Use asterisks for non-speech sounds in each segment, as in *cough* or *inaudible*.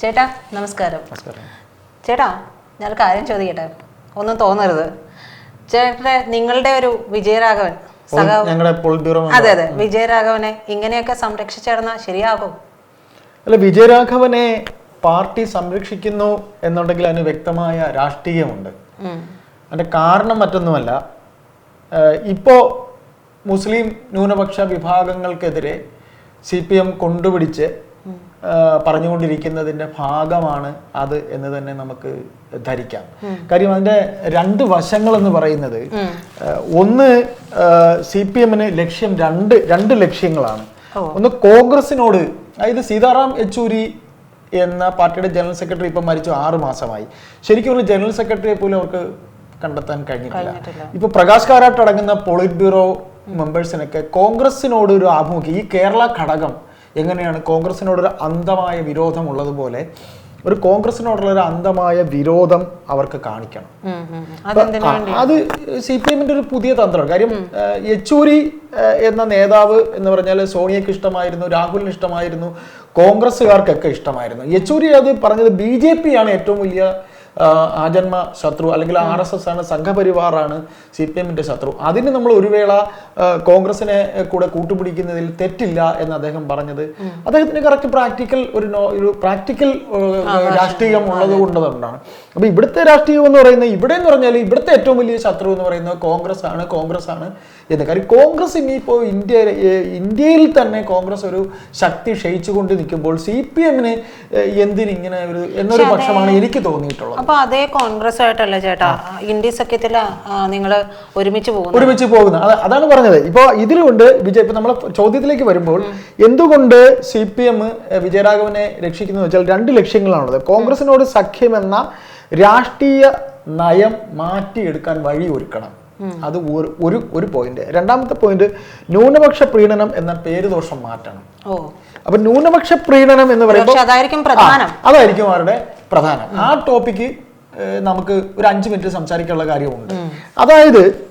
ചേട്ടാ നമസ്കാരം. ചേട്ടാ ഞാൻ കാര്യം ചോദിക്കട്ടെ? ഒന്നും തോന്നരുത്. ചേട്ടന് നിങ്ങളുടെ ഒരു വിജയരാഘവൻ അതെ അതെ. വിജയരാഘവനെ ഇങ്ങനെയൊക്കെ സംരക്ഷിച്ചിടുന്ന ശരിയാകും. അല്ല വിജയരാഘവനെ പാർട്ടി സംരക്ഷിക്കുന്നു എന്നുണ്ടെങ്കിൽ അതിന് വ്യക്തമായ രാഷ്ട്രീയമുണ്ട്. അതിന്റെ കാരണം മറ്റൊന്നുമല്ല. ഇപ്പോ മുസ്ലിം ന്യൂനപക്ഷ വിഭാഗങ്ങൾക്കെതിരെ സി പി എം കൊണ്ടുപിടിച്ച് ഏഹ് പറഞ്ഞുകൊണ്ടിരിക്കുന്നതിന്റെ ഭാഗമാണ് അത് എന്ന് തന്നെ നമുക്ക് ധരിക്കാം. കാര്യം അതിന്റെ രണ്ട് വശങ്ങൾ എന്ന് പറയുന്നത് ഒന്ന് സി പി എമ്മിന് ലക്ഷ്യം രണ്ട് രണ്ട് ലക്ഷ്യങ്ങളാണ്. ഒന്ന് കോൺഗ്രസിനോട് അതായത് സീതാറാം യെച്ചൂരി എന്ന പാർട്ടിയുടെ ജനറൽ സെക്രട്ടറി ഇപ്പം മരിച്ചു ആറ് മാസമായി. ശരിക്കും ഒരു ജനറൽ സെക്രട്ടറിയെ പോലും അവർക്ക് കണ്ടെത്താൻ കഴിഞ്ഞിട്ടില്ല. ഇപ്പൊ പ്രകാശ് കാരാട്ട് അടങ്ങുന്ന പോളിറ്റ് ബ്യൂറോ മെമ്പേഴ്സിനൊക്കെ കോൺഗ്രസിനോട് ഒരു ആഭിമുഖ്യം. ഈ കേരള ഘടകം എങ്ങനെയാണ് കോൺഗ്രസിനോടൊരു അന്ധമായ വിരോധം ഉള്ളതുപോലെ ഒരു കോൺഗ്രസിനോടുള്ള ഒരു അന്ധമായ വിരോധം അവർക്ക് കാണിക്കണം. അത് സി പി എമ്മിന്റെ ഒരു പുതിയ തന്ത്രമാണ്. കാര്യം യെച്ചൂരി എന്ന നേതാവ് എന്ന് പറഞ്ഞാൽ സോണിയക്ക് ഇഷ്ടമായിരുന്നു രാഹുലിന് ഇഷ്ടമായിരുന്നു കോൺഗ്രസ്സുകാർക്കൊക്കെ ഇഷ്ടമായിരുന്നു. യെച്ചൂരി അത് പറഞ്ഞത് ബി ജെ പി ആണ് ഏറ്റവും വലിയ ആജന്മ ശത്രു അല്ലെങ്കിൽ ആർ എസ് എസ് ആണ് സംഘപരിവാറാണ് സി പി എമ്മിന്റെ ശത്രു. അതിന് നമ്മൾ ഒരു വേള കോൺഗ്രസിനെ കൂടെ കൂട്ടുപിടിക്കുന്നതിൽ തെറ്റില്ല എന്ന് അദ്ദേഹം പറഞ്ഞത്. അദ്ദേഹത്തിന് കറക്റ്റ് പ്രാക്ടിക്കൽ ഒരു ഒരു പ്രാക്ടിക്കൽ രാഷ്ട്രീയം ഉള്ളത് കൊണ്ടതുകൊണ്ടാണ്. അപ്പൊ ഇവിടുത്തെ രാഷ്ട്രീയം എന്ന് പറയുന്നത് ഇവിടെ എന്ന് പറഞ്ഞാൽ ഇവിടുത്തെ ഏറ്റവും വലിയ ശത്രു എന്ന് പറയുന്നത് കോൺഗ്രസ് ആണ് കോൺഗ്രസ് ആണ്. എന്ന് കാര്യം കോൺഗ്രസ് ഇനിയിപ്പോൾ ഇന്ത്യ ഇന്ത്യയിൽ തന്നെ കോൺഗ്രസ് ഒരു ശക്തി ക്ഷയിച്ചുകൊണ്ട് നിൽക്കുമ്പോൾ സി പി എമ്മിന് എന്തിനിങ്ങനെ ഒരു എന്നൊരു പക്ഷമാണ് എനിക്ക് തോന്നിയിട്ടുള്ളത്. അപ്പൊ അതേ കോൺഗ്രസ് ആയിട്ടല്ലേ ചേട്ടാ? ഇന്ത്യ സഖ്യത്തിൽ നിങ്ങൾ ഒരുമിച്ച് പോകുന്നു ഒരുമിച്ച് പോകുന്നു അതാണ് പറഞ്ഞത്. ഇപ്പോൾ ഇതിലുകൊണ്ട് വിജയ് ഇപ്പൊ നമ്മളെ ചോദ്യത്തിലേക്ക് വരുമ്പോൾ എന്തുകൊണ്ട് സി പി എം വിജയരാഘവനെ രക്ഷിക്കുന്നു വെച്ചാൽ രണ്ട് ലക്ഷ്യങ്ങളാണുള്ളത്. കോൺഗ്രസിനോട് സഖ്യമെന്ന രാഷ്ട്രീയ നയം മാറ്റിയെടുക്കാൻ വഴി ഒരുക്കണം. അത് ഒരു ഒരു പോയിന്റ് രണ്ടാമത്തെ പോയിന്റ് ന്യൂനപക്ഷ പ്രീണനം എന്ന പേരുദോഷം മാറ്റണം. അപ്പൊ ന്യൂനപക്ഷ പ്രീണനം എന്ന് പറയുമ്പോൾ അതായിരിക്കും അതായിരിക്കും അവരുടെ പ്രധാനം. ആ ടോപ്പിക്ക് നമുക്ക് ഒരു അഞ്ച് മിനിറ്റ് സംസാരിക്കാനുള്ള കാര്യമുണ്ട്. അതായത്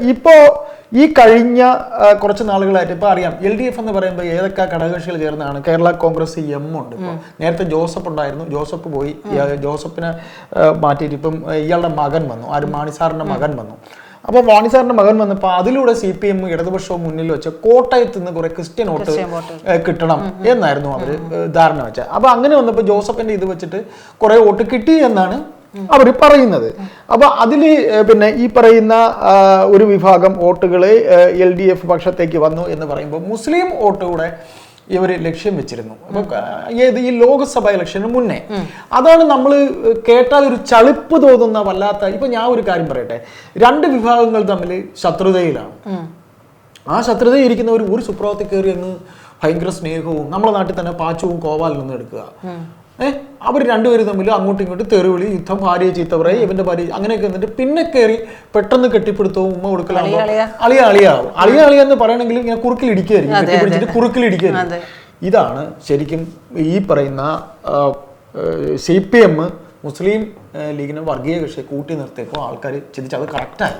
ഇപ്പോ ഈ കഴിഞ്ഞ കുറച്ച് നാളുകളായിട്ട് ഇപ്പൊ അറിയാം എൽ ഡി എഫ് എന്ന് പറയുമ്പോൾ ഏതൊക്കെ ഘടകകക്ഷികൾ ചേർന്നാണ്? കേരള കോൺഗ്രസ് എം ഉണ്ട് ഇപ്പോൾ നേരത്തെ ജോസഫ് ഉണ്ടായിരുന്നു ജോസഫ് പോയി ജോസഫിനെ മാറ്റിയിട്ട് ഇപ്പം ഇയാളുടെ മകൻ വന്നു ആര് മാണിസാറിന്റെ മകൻ വന്നു. അപ്പോൾ വാണിസാറിന്റെ മകൻ വന്നപ്പോൾ അതിലൂടെ സി പി എം ഇടതുപക്ഷവും മുന്നിൽ വെച്ച് കോട്ടയത്ത് നിന്ന് കുറെ ക്രിസ്ത്യൻ വോട്ട് കിട്ടണം എന്നായിരുന്നു അവർ ധാരണ വെച്ചത്. അപ്പൊ അങ്ങനെ വന്നപ്പോൾ ജോസഫിന്റെ ഇത് വെച്ചിട്ട് കുറെ വോട്ട് കിട്ടി എന്നാണ് അവർ പറയുന്നത്. അപ്പൊ അതിൽ പിന്നെ ഈ പറയുന്ന ഒരു വിഭാഗം വോട്ടുകൾ എൽ ഡി എഫ് പക്ഷത്തേക്ക് വന്നു എന്ന് പറയുമ്പോൾ മുസ്ലിം വോട്ടുകൂടെ ഇവർ ലക്ഷ്യം വെച്ചിരുന്നു. അപ്പൊ ഏത് ഈ ലോക്സഭ ഇലക്ഷന് മുന്നേ. അതാണ് നമ്മൾ കേട്ടാൽ ഒരു ചളിപ്പ് തോന്നുന്ന വല്ലാത്ത ഇപ്പൊ ഞാൻ ഒരു കാര്യം പറയട്ടെ. രണ്ട് വിഭാഗങ്ങൾ തമ്മിൽ ശത്രുതയിലാണ്. ആ ശത്രുതയിരിക്കുന്നവർ ഒരു സുപ്രഭാതത്തിൽ കയറി അങ്ങ് ഭയങ്കര സ്നേഹവും നമ്മുടെ നാട്ടിൽ തന്നെ പാച്ചവും കോവാലിൽ നിന്ന് എടുക്കുക ഏഹ് അവർ രണ്ടുപേരും തമ്മിൽ അങ്ങോട്ടും ഇങ്ങോട്ടും തെറിവിളി യുദ്ധം ഭാര്യയെ ചീത്ത പറയും ഇവന്റെ ഭാര്യ അങ്ങനെയൊക്കെ എന്നിട്ട് പിന്നെ കയറി പെട്ടെന്ന് കെട്ടിപ്പിടുത്തവും ഉമ്മ കൊടുക്കലാകുമ്പോൾ അളിയ. അളിയ. അളിയാവും അളിയ അളിയ എന്ന് പറയണമെങ്കിൽ ഇങ്ങനെ കുറുക്കിൽ ഇടിക്കുകയായിരിക്കും കെട്ടിപ്പിടിച്ചിട്ട് കുറുക്കിൽ ഇടിക്കുകയായിരിക്കും ഇതാണ് ശരിക്കും ഈ പറയുന്ന സി പി എം മുസ്ലിം ലീഗിനെ വർഗീയ കക്ഷി കൂട്ടി നിർത്തിയപ്പോൾ ആൾക്കാർ ചിന്തിച്ചു അത് കറക്റ്റായി.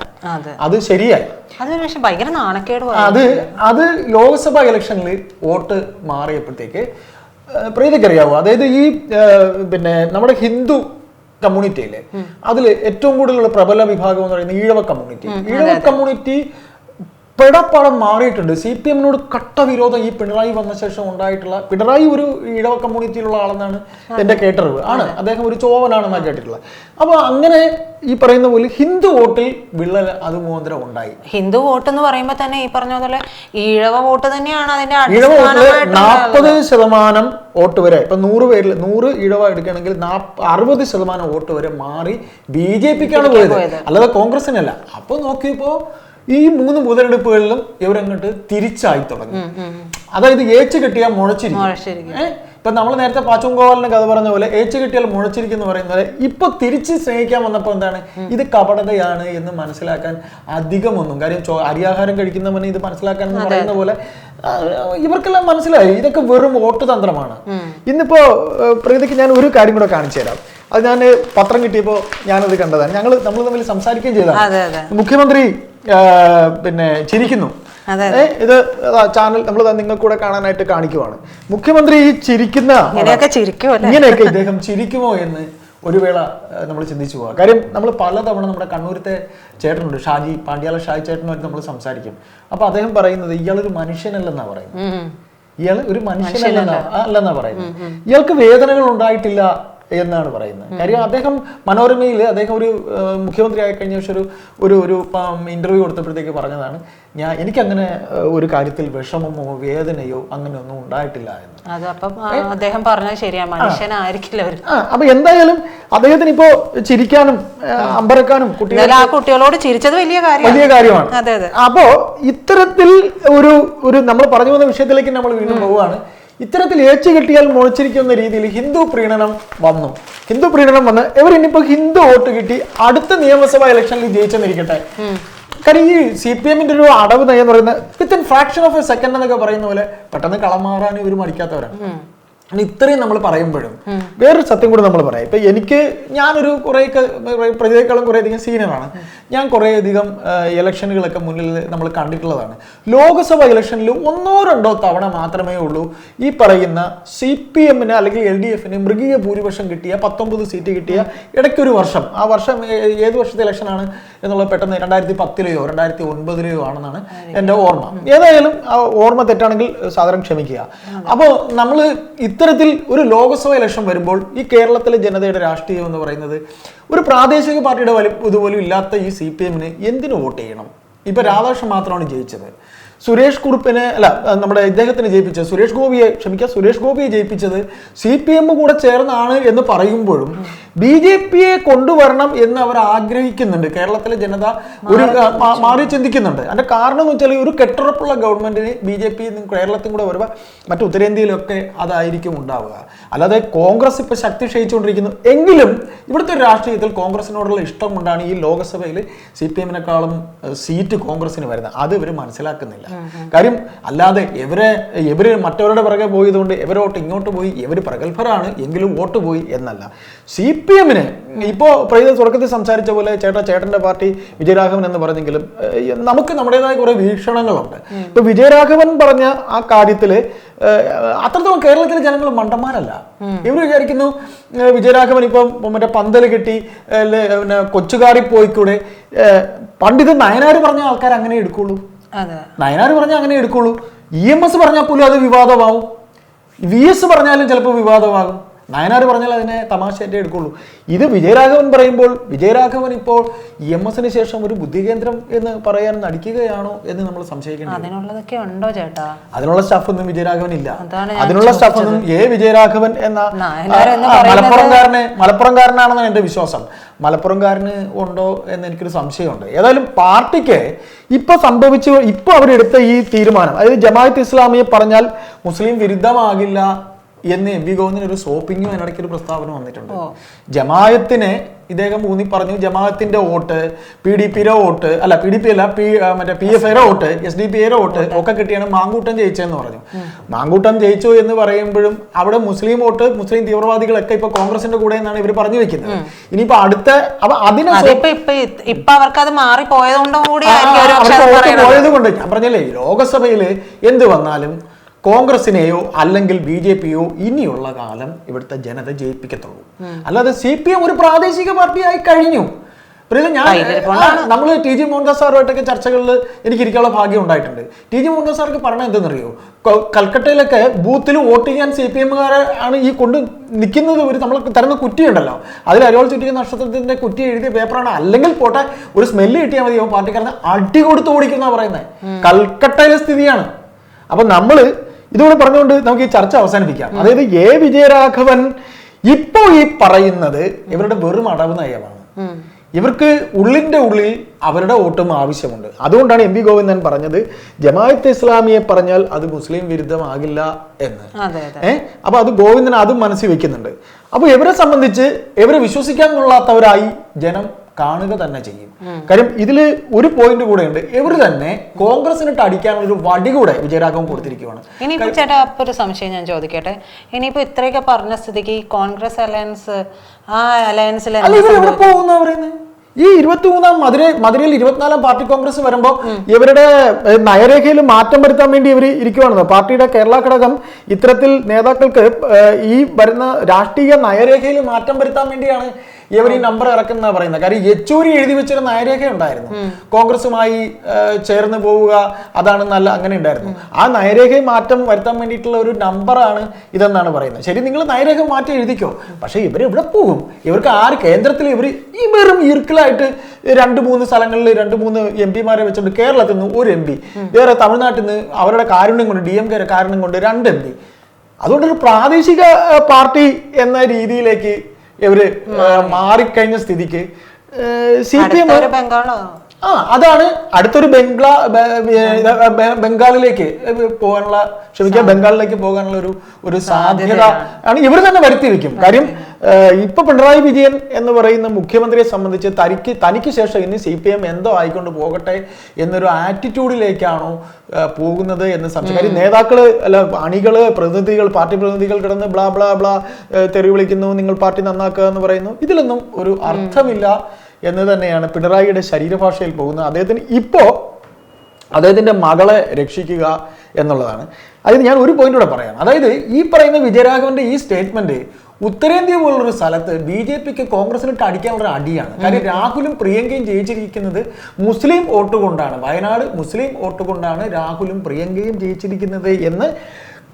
അതെ. ശരിയായി. അത് അത് ലോക്സഭാ ഇലക്ഷനിൽ വോട്ട് മാറിയപ്പോഴത്തേക്ക് പ്രീതിക്ക് അറിയാവോ അതായത് ഈ പിന്നെ നമ്മുടെ ഹിന്ദു കമ്മ്യൂണിറ്റിയിലെ അതിൽ ഏറ്റവും കൂടുതലുള്ള പ്രബല വിഭാഗം എന്ന് പറയുന്നത് ഈഴവ കമ്മ്യൂണിറ്റി ഈഴവ കമ്മ്യൂണിറ്റി പെടപ്പാടം മാറിയിട്ടുണ്ട്. സി പി എമ്മിനോട് കട്ട വിരോധം ഈ പിണറായി വന്ന ശേഷം ഉണ്ടായിട്ടുള്ള പിണറായി ഒരു ഇടവ കമ്മ്യൂണിറ്റിയിലുള്ള ആളെന്നാണ് എന്റെ കേട്ടറിവ്. ആണ്. അദ്ദേഹം ഒരു ചോവനാണെന്നാണ് കേട്ടിട്ടുള്ളത്. അപ്പൊ അങ്ങനെ ഈ പറയുന്ന പോലെ ഹിന്ദു വോട്ടിൽ വിള്ളൽ അത് മുഖാന്തരം ഉണ്ടായി. ഹിന്ദു വോട്ട് എന്ന് പറയുമ്പോൾ തന്നെ ഈ പറഞ്ഞ പോലെ ഈഴവ വോട്ട് തന്നെയാണ് അതിന്റെ ഈഴവ വോട്ടിൽ നാൽപ്പത് ശതമാനം വോട്ട് വരെ ഇപ്പൊ നൂറ് പേരിൽ നൂറ് ഈഴവ എടുക്കുകയാണെങ്കിൽ അറുപത് ശതമാനം വോട്ട് വരെ മാറി ബി ജെ പിക്കാണ് പോയത്. അല്ലാതെ കോൺഗ്രസിനല്ല. അപ്പൊ നോക്കിയപ്പോ ഈ മൂന്ന് മുതലെടുപ്പുകളിലും ഇവരങ്ങോട്ട് തിരിച്ചായി തുടങ്ങി. അതായത് ഏച്ച് കിട്ടിയാൽ മുഴച്ചിരിക്കും. ഇപ്പൊ നമ്മൾ നേരത്തെ പാച്ചും കോവാലിന്റെ കഥ പറഞ്ഞ പോലെ ഏച്ച് കിട്ടിയാൽ മുഴച്ചിരിക്കും എന്ന് പറയുന്ന പോലെ ഇപ്പൊ തിരിച്ച് സ്നേഹിക്കാൻ വന്നപ്പോ എന്താണ്? ഇത് കപടതയാണ് എന്ന് മനസ്സിലാക്കാൻ അധികമൊന്നും. കാര്യം അരിയാഹാരം കഴിക്കുന്നവന് ഇത് മനസ്സിലാക്കാൻ എന്ന് പറയുന്ന പോലെ ഇവർക്കെല്ലാം മനസ്സിലായി. ഇതൊക്കെ വെറും വോട്ട് തന്ത്രമാണ് ഇന്നിപ്പോ പ്രീതിക്ക് ഞാൻ ഒരു കാര്യം കൂടെ കാണിച്ചു തരാം. അത് ഞാൻ പത്രം കിട്ടിയപ്പോൾ ഞാനത് കണ്ടതാണ്. ഞങ്ങൾ നമ്മൾ തമ്മിൽ സംസാരിക്കുകയും ചെയ്തതാണ്. മുഖ്യമന്ത്രി പിന്നെ ചിരിക്കുന്നു. ഇത് ചാനൽ നമ്മൾ നിങ്ങൾക്ക് കൂടെ കാണാനായിട്ട് കാണിക്കുവാണ്. മുഖ്യമന്ത്രി ഈ ചിരിക്കുന്ന ഇങ്ങനെയൊക്കെ ഇദ്ദേഹം ചിരിക്കുമോ എന്ന് ഒരു വേള നമ്മൾ ചിന്തിച്ചു പോവാം. കാര്യം നമ്മൾ പലതവണ നമ്മുടെ കണ്ണൂരത്തെ ചേട്ടനുണ്ട് ഷാജി പാണ്ഡ്യാല ഷാജി ചേട്ടനുമായിട്ട് നമ്മൾ സംസാരിക്കും. അപ്പൊ അദ്ദേഹം പറയുന്നത് ഇയാളൊരു മനുഷ്യനല്ലെന്നാ പറയുന്നത്. ഇയാൾ ഒരു മനുഷ്യനല്ലെന്നാ അല്ലെന്നാ പറയുന്നത്. ഇയാൾക്ക് വേദനകൾ ഉണ്ടായിട്ടില്ല എന്നാണ് പറയുന്നത്. കാര്യം അദ്ദേഹം മനോരമയിൽ അദ്ദേഹം ഒരു മുഖ്യമന്ത്രി ആയി കഴിഞ്ഞ ഒരു ഒരു ഒരു ഇന്റർവ്യൂ കൊടുത്തപ്പോഴത്തേക്ക് പറഞ്ഞതാണ് ഞാൻ എനിക്കങ്ങനെ ഒരു കാര്യത്തിൽ വിഷമമോ വേദനയോ അങ്ങനെയൊന്നും ഉണ്ടായിട്ടില്ല എന്ന്. അദ്ദേഹം പറഞ്ഞത് മനുഷ്യനായിരിക്കില്ല അപ്പൊ എന്തായാലും അദ്ദേഹത്തിന് ഇപ്പോ ചിരിക്കാനും അമ്പരക്കാനും കുട്ടികളോട് ചിരിച്ചത് വലിയ കാര്യം വലിയ കാര്യമാണ്. അപ്പോ ഇത്തരത്തിൽ ഒരു ഒരു നമ്മൾ പറഞ്ഞു വന്ന വിഷയത്തിലേക്ക് നമ്മൾ വീണ്ടും പോവുകയാണ്. ഇത്തരത്തിൽ ഏച്ചു കിട്ടിയാൽ മുളച്ചിരിക്കുന്ന രീതിയിൽ ഹിന്ദു പ്രീണനം വന്നു. ഹിന്ദു പ്രീണനം വന്ന് ഇവർ ഇനിയിപ്പോ ഹിന്ദു വോട്ട് കിട്ടി അടുത്ത നിയമസഭാ ഇലക്ഷനിൽ ജയിച്ചെന്നിരിക്കട്ടെ. കാരണം ഈ സി പി എമ്മിന്റെ ഒരു അടവ് നയം എന്ന് പറയുന്നത് within fraction of a second എന്നൊക്കെ പറയുന്ന പോലെ പെട്ടെന്ന് കളം മാറാൻ ഇവർ മടിക്കാത്തവരാണ്. ഇത്രയും നമ്മൾ പറയുമ്പോഴും വേറൊരു സത്യം കൂടി നമ്മൾ പറയാം. ഇപ്പൊ എനിക്ക് ഞാനൊരു കുറെ പ്രതിയേക്കാളും കുറെ അധികം സീനിയറാണ് ഞാൻ കുറെ അധികം ഇലക്ഷനുകളൊക്കെ മുന്നിൽ നമ്മൾ കണ്ടിട്ടുള്ളതാണ്. ലോക്സഭ ഇലക്ഷനിൽ ഒന്നോ രണ്ടോ തവണ മാത്രമേ ഉള്ളൂ ഈ പറയുന്ന സി പി എമ്മിന് അല്ലെങ്കിൽ എൽ ഡി എഫിന് മൃഗീയ ഭൂരിപക്ഷം കിട്ടിയ പത്തൊമ്പത് സീറ്റ് കിട്ടിയ ഇടയ്ക്കൊരു വർഷം. ആ വർഷം ഏത് വർഷത്തെ ഇലക്ഷനാണ്? എന്നുള്ളത് പെട്ടെന്ന് രണ്ടായിരത്തി പത്തിലെയോ രണ്ടായിരത്തി ഒൻപതിലെയോ ആണെന്നാണ് എന്റെ ഓർമ്മ. ഏതായാലും ആ ഓർമ്മ തെറ്റാണെങ്കിൽ സാധാരണ ക്ഷമിക്കുക. അപ്പോൾ നമ്മൾ ഇത്തരത്തിൽ ഒരു ലോകസഭ ഇലക്ഷൻ വരുമ്പോൾ ഈ കേരളത്തിലെ ജനതയുടെ രാഷ്ട്രീയം എന്ന് പറയുന്നത് ഒരു പ്രാദേശിക പാർട്ടിയുടെ വലി ഇതുപോലും ഇല്ലാത്ത ഈ സി പി എമ്മിന് എന്തിനു വോട്ട് ചെയ്യണം? ഇപ്പൊ രാധാകൃഷ്ണൻ മാത്രമാണ് ജയിച്ചത്. സുരേഷ് കുറുപ്പിനെ അല്ല നമ്മുടെ ഇദ്ദേഹത്തിന് ജയിപ്പിച്ചത് സുരേഷ് ഗോപിയെ ക്ഷമിക്കുക സുരേഷ് ഗോപിയെ ജയിപ്പിച്ചത് സി പി എം കൂടെ ചേർന്നാണ് എന്ന് പറയുമ്പോഴും ബി ജെ പിയെ കൊണ്ടുവരണം എന്ന് അവർ ആഗ്രഹിക്കുന്നുണ്ട്. കേരളത്തിലെ ജനത ഒരു മാറി ചിന്തിക്കുന്നുണ്ട്. അതിന്റെ കാരണം എന്ന് വെച്ചാൽ ഒരു കെട്ടുറപ്പുള്ള ഗവൺമെന്റിന് ബി ജെ പി കേരളത്തിൽ കൂടെ വരുമ്പോൾ മറ്റു ഉത്തരേന്ത്യയിലൊക്കെ അതായിരിക്കും ഉണ്ടാവുക. അല്ലാതെ കോൺഗ്രസ് ഇപ്പൊ ശക്തി ക്ഷയിച്ചുകൊണ്ടിരിക്കുന്നു. എങ്കിലും ഇവിടുത്തെ രാഷ്ട്രീയത്തിൽ കോൺഗ്രസിനോടുള്ള ഇഷ്ടം കൊണ്ടാണ് ഈ ലോക്സഭയിൽ സി പി എമ്മിനെക്കാളും സീറ്റ് കോൺഗ്രസിന് വരുന്നത്. അത് ഇവർ മനസ്സിലാക്കുന്നില്ല. കാര്യം അല്ലാതെ ഇവരെ ഇവർ മറ്റവരുടെ പിറകെ പോയതുകൊണ്ട് ഇവരോട്ട് ഇങ്ങോട്ട് പോയി ഇവർ പ്രഗത്ഭരാണ് എങ്കിലും വോട്ട് പോയി എന്നല്ല. സി പി എമ്മിന്. ഇപ്പോൾ പ്രൈത തുടക്കത്തിൽ സംസാരിച്ച പോലെ ചേട്ടാ ചേട്ടന്റെ പാർട്ടി വിജയരാഘവൻ എന്ന് പറഞ്ഞെങ്കിലും നമുക്ക് നമ്മുടേതായ കുറെ വീക്ഷണങ്ങളുണ്ട്. ഇപ്പൊ വിജയരാഘവൻ പറഞ്ഞ ആ കാര്യത്തിൽ അത്രത്തോളം കേരളത്തിലെ ജനങ്ങൾ മണ്ടന്മാരല്ല. ഇവർ വിചാരിക്കുന്നു വിജയരാഘവൻ ഇപ്പം മറ്റേ പന്തൽ കിട്ടി പിന്നെ കൊച്ചുകാരി പോയിക്കൂടെ. പണ്ടിത് നയനാര് പറഞ്ഞ ആൾക്കാർ അങ്ങനെ എടുക്കുള്ളൂ. നയനാർ പറഞ്ഞ അങ്ങനെ എടുക്കുള്ളൂ. ഇ എം എസ് പറഞ്ഞാൽ പോലും അത് വിവാദമാവും. വി എസ് പറഞ്ഞാലും ചിലപ്പോൾ വിവാദമാകും. നയനാർ പറഞ്ഞാൽ അതിനെ തമാശയായിട്ടേ എടുക്കുള്ളൂ. ഇത് വിജയരാഘവൻ പറയുമ്പോൾ വിജയരാഘവൻ ഇപ്പോൾ ഇ എം എസിന് ശേഷം ഒരു ബുദ്ധികേന്ദ്രം എന്ന് പറയാൻ നടിക്കുകയാണോ എന്ന് നമ്മൾ സംശയിക്കേണ്ടി അതിനുള്ളതൊക്കെ ഉണ്ടോ ചേട്ടാ? അതിനുള്ള സ്റ്റാഫ് ഒന്നും വിജയരാഘവൻ ഇല്ല. അതിനുള്ള സ്റ്റാഫ് ഒന്നും എ വിജയരാഘവൻ എന്ന മലപ്പുറംകാരന് മലപ്പുറംകാരനാണെന്നാണ് എന്റെ വിശ്വാസം. മലപ്പുറംകാരന് ഉണ്ടോ എന്ന് എനിക്കൊരു സംശയമുണ്ട്. ഏതായാലും പാർട്ടിക്ക് ഇപ്പൊ സംഭവിച്ചു ഇപ്പൊ അവരെടുത്ത ഈ തീരുമാനം അതായത് ജമാഅത്ത് ഇസ്ലാമിയെ പറഞ്ഞാൽ മുസ്ലിം വിരുദ്ധമാകില്ല എന്ന് എം വി ഗോവിന്ദൻ ഒരു സോപ്പിങ്ങും അതിനിടയ്ക്ക് ഒരു പ്രസ്താവന വന്നിട്ടുണ്ട്. ജമായത്തിന് ഇദ്ദേഹം ഊന്നി പറഞ്ഞു ജമാഅത്തിന്റെ വോട്ട് പി ഡി പിയുടെ വോട്ട് അല്ല പി ഡി പി അല്ല പി മറ്റേ പി എഫ് ഐയുടെ വോട്ട് എസ് ഡി പി ഐയുടെ വോട്ട് ഒക്കെ കിട്ടിയാണ് മാങ്കൂട്ടം ജയിച്ചതെന്ന് പറഞ്ഞു. മാങ്കൂട്ടം ജയിച്ചു എന്ന് പറയുമ്പോഴും അവിടെ മുസ്ലിം വോട്ട് മുസ്ലിം തീവ്രവാദികളൊക്കെ ഇപ്പൊ കോൺഗ്രസിന്റെ കൂടെ എന്നാണ് ഇവർ പറഞ്ഞു വെക്കുന്നത്. ഇനിയിപ്പോ അടുത്ത അപ്പൊ അതിനെ ഇപ്പൊ അവർക്ക് അത് മാറി. പോയത് കൊണ്ട് ഞാൻ പറഞ്ഞല്ലേ ലോകസഭയിൽ എന്ത് വന്നാലും കോൺഗ്രസിനെയോ അല്ലെങ്കിൽ ബി ജെ പിയോ ഇനിയുള്ള കാലം ഇവിടുത്തെ ജനത ജയിപ്പിക്കത്തുള്ളൂ. അല്ലാതെ സി പി എം ഒരു പ്രാദേശിക പാർട്ടിയായി കഴിഞ്ഞു. പ്രിയത ഞാൻ നമ്മൾ ടി ജി മോഹൻദാസ് സാറുമായിട്ടൊക്കെ ചർച്ചകളിൽ എനിക്ക് ഇരിക്കാനുള്ള ഭാഗ്യം ഉണ്ടായിട്ടുണ്ട്. ടി ജി മോഹൻദാസ് സാർക്ക് പറഞ്ഞത് എന്തെന്നറിയോ? കൽക്കട്ടയിലൊക്കെ ബൂത്തിൽ വോട്ട് ചെയ്യാൻ സി പി എമ്മുകാരെ ആണ് ഈ കൊണ്ട് നിൽക്കുന്നത് ഒരു നമ്മൾ തരുന്ന കുറ്റിയുണ്ടല്ലോ. അതിൽ അരോൾ ചുറ്റിക്ക് നക്ഷത്രത്തിന്റെ കുറ്റി എഴുതിയ പേപ്പറാണ്. അല്ലെങ്കിൽ പോട്ടെ ഒരു സ്മെല്ല് കിട്ടിയാൽ മതി. പാർട്ടിക്കാരനെ അടി കൊടുത്ത് ഓടിക്കുന്ന പറയുന്നത് കൽക്കട്ടയിലെ സ്ഥിതിയാണ്. അപ്പൊ നമ്മൾ ഇതുകൂടെ പറഞ്ഞുകൊണ്ട് നമുക്ക് ഈ ചർച്ച അവസാനിപ്പിക്കാം. അതായത് എ വിജയരാഘവൻ ഇപ്പോ ഈ പറയുന്നത് ഇവരുടെ വെറും അടവ് നയമാണ്. ഇവർക്ക് ഉള്ളിന്റെ ഉള്ളിൽ അവരുടെ വോട്ടും ആവശ്യമുണ്ട്. അതുകൊണ്ടാണ് എം വി ഗോവിന്ദൻ പറഞ്ഞത് ജമാഅത്ത് ഇസ്ലാമിയെ പറഞ്ഞാൽ അത് മുസ്ലിം വിരുദ്ധമാകില്ല എന്ന്. ഏഹ് അപ്പൊ അത് ഗോവിന്ദൻ അതും മനസ്സിൽ വെക്കുന്നുണ്ട്. അപ്പൊ ഇവരെ സംബന്ധിച്ച് ഇവരെ വിശ്വസിക്കാൻ കൊള്ളാത്തവരായി ജനം കാണുക തന്നെ ചെയ്യും. കാര്യം ഇതിൽ ഒരു പോയിന്റ് കൂടെ ഉണ്ട്. ഇവർ തന്നെ കോൺഗ്രസിനിട്ട് അടിക്കാനുള്ള ഒരു വടി കൂടെ വിജയരാഘവൻ കൊടുത്തിരിക്കുകയാണ് ഇനിയിപ്പോ ചേട്ടാ അപ്പൊ ഒരു സംശയം ഞാൻ ചോദിക്കട്ടെ? ഇനിയിപ്പോ ഇത്രയൊക്കെ പറഞ്ഞ സ്ഥിതിക്ക് ഈ കോൺഗ്രസ് അലയൻസ് ആ അലയൻസിലെ അല്ല ഇവർ എവിടെ പോകുന്ന പറയുന്നത് ഈ ഇരുപത്തി മൂന്നാം മധുര മധുരയിൽ ഇരുപത്തിനാലാം പാർട്ടി കോൺഗ്രസ് വരുമ്പോൾ ഇവരുടെ നയരേഖയിൽ മാറ്റം വരുത്താൻ വേണ്ടി ഇവർ ഇരിക്കുവാണെന്ന് പാർട്ടിയുടെ കേരള ഘടകം ഇത്തരത്തിൽ നേതാക്കൾക്ക് ഈ വരുന്ന രാഷ്ട്രീയ നയരേഖയിൽ മാറ്റം വരുത്താൻ വേണ്ടിയാണ് ഇവർ ഈ നമ്പർ ഇറക്കുന്ന പറയുന്നത്. കാര്യം യെച്ചൂരി എഴുതി വെച്ചൊരു നയരേഖ ഉണ്ടായിരുന്നു. കോൺഗ്രസുമായി ചേർന്ന് പോവുക അതാണ് നല്ല അങ്ങനെ ഉണ്ടായിരുന്നു. ആ നയരേഖയിൽ മാറ്റം വരുത്താൻ വേണ്ടിയിട്ടുള്ള ഒരു നമ്പറാണ് ഇതെന്നാണ് പറയുന്നത്. ശരി നിങ്ങൾ നയരേഖ മാറ്റി എഴുതിക്കോ. പക്ഷേ ഇവർ എവിടെ പോകും? ഇവർക്ക് ആര് കേന്ദ്രത്തിൽ ഇവർ ഈ വെറും ഈർക്കിലായിട്ട് രണ്ട് മൂന്ന് സ്ഥലങ്ങളിൽ രണ്ട് മൂന്ന് എം പിമാരെ വെച്ചുകൊണ്ട് കേരളത്തിൽ നിന്ന് ഒരു എം പി വേറെ തമിഴ്നാട്ടിൽ നിന്ന് അവരുടെ കാരുണ്യം കൊണ്ട് ഡി എം കെ കാരുണ്യം കൊണ്ട് രണ്ട് എം പി. അതുകൊണ്ടൊരു പ്രാദേശിക പാർട്ടി എന്ന രീതിയിലേക്ക് ഇവർ മാറിക്കഴിഞ്ഞ സ്ഥിതിക്ക് സി പി എം ആ അതാണ് അടുത്തൊരു ബംഗ്ലാ ബംഗാളിലേക്ക് പോകാനുള്ള ക്ഷമിക്കുക ബംഗാളിലേക്ക് പോകാനുള്ള ഒരു ഒരു സാധ്യത ആണ്. ഇവർ തന്നെ വരുത്തി വെക്കും. കാര്യം ഇപ്പൊ പിണറായി വിജയൻ എന്ന് പറയുന്ന മുഖ്യമന്ത്രിയെ സംബന്ധിച്ച് തനിക്ക് തനിക്ക് ശേഷം ഇനി സി പി എം എന്തോ ആയിക്കൊണ്ട് പോകട്ടെ എന്നൊരു ആറ്റിറ്റ്യൂഡിലേക്കാണോ പോകുന്നത് എന്ന് സംശയം. കാര്യം നേതാക്കൾ അല്ല അണികൾ പ്രതിനിധികൾ പാർട്ടി പ്രതിനിധികൾ കിടന്ന് ബ്ലാ ബ്ലാ ബ്ലാ തെറി വിളിക്കുന്നു നിങ്ങൾ പാർട്ടി നന്നാക്കുക എന്ന് പറയുന്നു. ഇതിലൊന്നും ഒരു അർത്ഥമില്ല. എന്ന് തന്നെയാണ് പിണറായിയുടെ ശരീരഭാഷയിൽ പോകുന്നത് അദ്ദേഹത്തിന് ഇപ്പോൾ അദ്ദേഹത്തിന്റെ മകളെ രക്ഷിക്കുക എന്നുള്ളതാണ്. അതിന് ഞാൻ ഒരു പോയിന്റ് കൂടെ പറയാം. അതായത് ഈ പറയുന്ന വിജയരാഘവന്റെ ഈ സ്റ്റേറ്റ്മെന്റ് ഉത്തരേന്ത്യ പോലുള്ളൊരു സ്ഥലത്ത് ബി ജെ പിക്ക് കോൺഗ്രസിനിട്ട് അടിക്കാനുള്ള ഒരു അടിയാണ്. കാര്യം രാഹുലും പ്രിയങ്കയും ജയിച്ചിരിക്കുന്നത് മുസ്ലിം വോട്ട് കൊണ്ടാണ്. വയനാട് മുസ്ലിം വോട്ട് കൊണ്ടാണ് രാഹുലും പ്രിയങ്കയും ജയിച്ചിരിക്കുന്നത് എന്ന്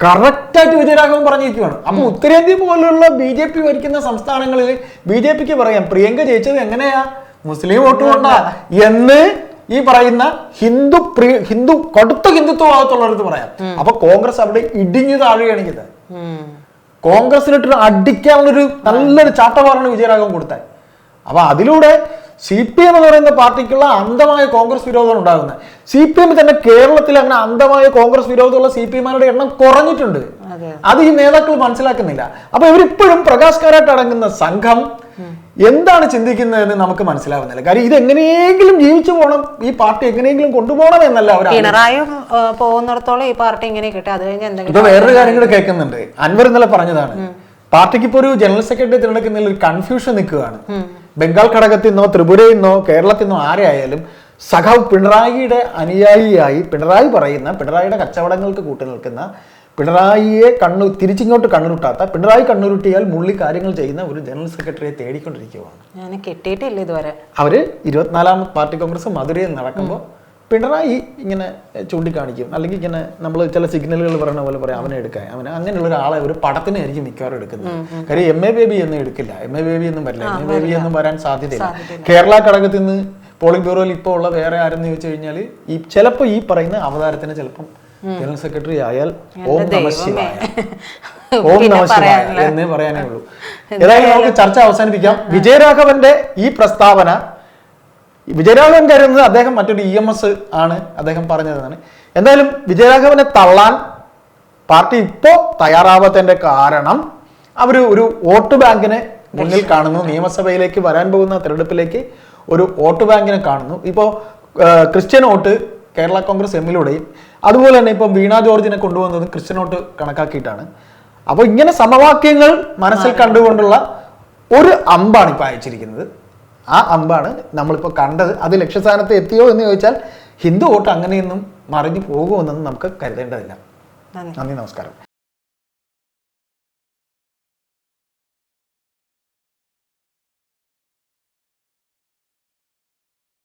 കറക്റ്റായിട്ട് വിജയരാഘവൻ പറഞ്ഞിരിക്കുകയാണ്. അപ്പൊ ഉത്തരേന്ത്യ പോലുള്ള ബി ജെ പി ഭരിക്കുന്ന സംസ്ഥാനങ്ങളിൽ ബി ജെ പിക്ക് പറയാം പ്രിയങ്ക ജയിച്ചത് എങ്ങനെയാ? മുസ്ലിം വോട്ട് കൊണ്ടാ? എന്ന് ഈ പറയുന്ന ഹിന്ദു പ്രിയ ഹിന്ദു കടുത്ത ഹിന്ദുത്വ ഭാഗത്തുള്ളവർക്ക് പറയാം. അപ്പൊ കോൺഗ്രസ് അവിടെ ഇടിഞ്ഞു താഴുകയാണ് ചെയ്തത്. കോൺഗ്രസിനിട്ട് അടിക്കാനുള്ളൊരു നല്ലൊരു ചാട്ടവാറാണ് വിജയരാഘവൻ കൊടുത്തത്. അപ്പൊ അതിലൂടെ സി പി എം എന്ന് പറയുന്ന പാർട്ടിക്കുള്ള അന്ധമായ കോൺഗ്രസ് വിരോധമാണ് ഉണ്ടാകുന്നത്. സി പി എം തന്നെ കേരളത്തിൽ അങ്ങനെ അന്ധമായ കോൺഗ്രസ് വിരോധമുള്ള സി പി എമ്മാരുടെ എണ്ണം കുറഞ്ഞിട്ടുണ്ട്. അതെ. ഈ നേതാക്കൾ മനസ്സിലാക്കുന്നില്ല. അപ്പൊ ഇവരിപ്പോഴും പ്രകാശ് കാരാട്ട് അടങ്ങുന്ന സംഘം എന്താണ് ചിന്തിക്കുന്നതെന്ന് നമുക്ക് മനസ്സിലാവുന്നില്ല. കാര്യം ഇത് എങ്ങനെയെങ്കിലും ജീവിച്ചു പോകണം ഈ പാർട്ടി എങ്ങനെയെങ്കിലും കൊണ്ടുപോകണം എന്നല്ല അവർ പിണറായും പോകുന്നിടത്തോളം ഈ പാർട്ടി ഇങ്ങനെ കിട്ടും. അത് കഴിഞ്ഞ് ഇപ്പൊ വേറൊരു കാര്യം കൂടെ കേൾക്കുന്നുണ്ട്. അൻവർ ഇന്നലെ പറഞ്ഞതാണ്. പാർട്ടിക്ക് ഇപ്പൊ ഒരു ജനറൽ സെക്രട്ടറി തിരഞ്ഞെടുക്കുന്നതിൽ ഒരു കൺഫ്യൂഷൻ നിൽക്കുകയാണ്. ബംഗാൾ ഘടകത്തിൽ നിന്നോ ത്രിപുരയിൽ നിന്നോ കേരളത്തിൽ നിന്നോ ആരെയായാലും സഖാവ് പിണറായിയുടെ അനുയായിയായി പിണറായി പറയുന്ന പിണറായിയുടെ കച്ചവടങ്ങൾക്ക് കൂട്ടു നിൽക്കുന്ന പിണറായിയെ കണ്ണു തിരിച്ചിങ്ങോട്ട് കണ്ണുരുട്ടാത്ത പിണറായി കണ്ണുരുട്ടിയാൽ മുള്ളി കാര്യങ്ങൾ ചെയ്യുന്ന ഒരു ജനറൽ സെക്രട്ടറിയെ തേടിക്കൊണ്ടിരിക്കുകയാണ്. ഞാൻ കിട്ടിയിട്ടില്ല ഇതുവരെ. അവർ ഇരുപത്തിനാലാം പാർട്ടി കോൺഗ്രസ് മധുരയിൽ നടക്കുമ്പോൾ പിണറായി ഇങ്ങനെ ചൂണ്ടിക്കാണിക്കും. അല്ലെങ്കിൽ ഇങ്ങനെ നമ്മൾ ചില സിഗ്നലുകൾ പറയുന്ന പോലെ പറയാം അവനെ എടുക്കാൻ. അവനെ അങ്ങനെയുള്ള ഒരാളെ ഒരു പടത്തിനായിരിക്കും മിക്കവാറും എടുക്കുന്നത്. കാര്യം എം എ ബേബി ഒന്നും എടുക്കില്ല. എം എ ബേബി ഒന്നും വരില്ല. എം എ ബേബി ഒന്നും വരാൻ സാധ്യതയില്ല. കേരള ഘടകത്തിൽ നിന്ന് പോളിംഗ് ബ്യൂറോയിൽ ഇപ്പോൾ ഉള്ള വേറെ ആരെന്ന് ചോദിച്ചു കഴിഞ്ഞാൽ ഈ ചിലപ്പോൾ ഈ പറയുന്ന അവതാരത്തിന് ചിലപ്പം ജനറൽ സെക്രട്ടറി ആയാൽ ഓം നമ ശിവായ. *laughs* ഓം നമ ശിവായ എന്നേ പറയാനേ ഉള്ളൂ. ഏതായാലും നമുക്ക് ചർച്ച അവസാനിപ്പിക്കാം. വിജയരാഘവന്റെ ഈ പ്രസ്താവന വിജയരാഘവൻ കരുതുന്നത് അദ്ദേഹം മറ്റൊരു ഇ എം എസ് ആണ് അദ്ദേഹം പറഞ്ഞതെന്നാണ്. എന്തായാലും വിജയരാഘവനെ തള്ളാൻ പാർട്ടി ഇപ്പോ തയ്യാറാവാത്തതിന്റെ കാരണം അവർ ഒരു വോട്ട് ബാങ്കിനെ മുന്നിൽ കാണുന്നു. നിയമസഭയിലേക്ക് വരാൻ പോകുന്ന തെരഞ്ഞെടുപ്പിലേക്ക് ഒരു വോട്ട് ബാങ്കിനെ കാണുന്നു. ഇപ്പോൾ ക്രിസ്ത്യൻ വോട്ട് കേരള കോൺഗ്രസ് എമ്മിലൂടെയും അതുപോലെ തന്നെ ഇപ്പം വീണ ജോർജിനെ കൊണ്ടുവന്നതും ക്രിസ്ത്യൻ വോട്ട് കണക്കാക്കിയിട്ടാണ്. അപ്പോൾ ഇങ്ങനെ സമവാക്യങ്ങൾ മനസ്സിൽ കണ്ടുകൊണ്ടുള്ള ഒരു അമ്പാണ് ഇപ്പോൾ അയച്ചിരിക്കുന്നത്. ആ അമ്പാണ് നമ്മളിപ്പോൾ കണ്ടത്. അത് ലക്ഷ്യസ്ഥാനത്ത് എത്തിയോ എന്ന് ചോദിച്ചാൽ ഹിന്ദു വോട്ട് അങ്ങനെയൊന്നും മറിഞ്ഞു പോകുമെന്നൊന്നും നമുക്ക് കരുതേണ്ടതില്ല. നന്ദി നന്ദി നമസ്കാരം.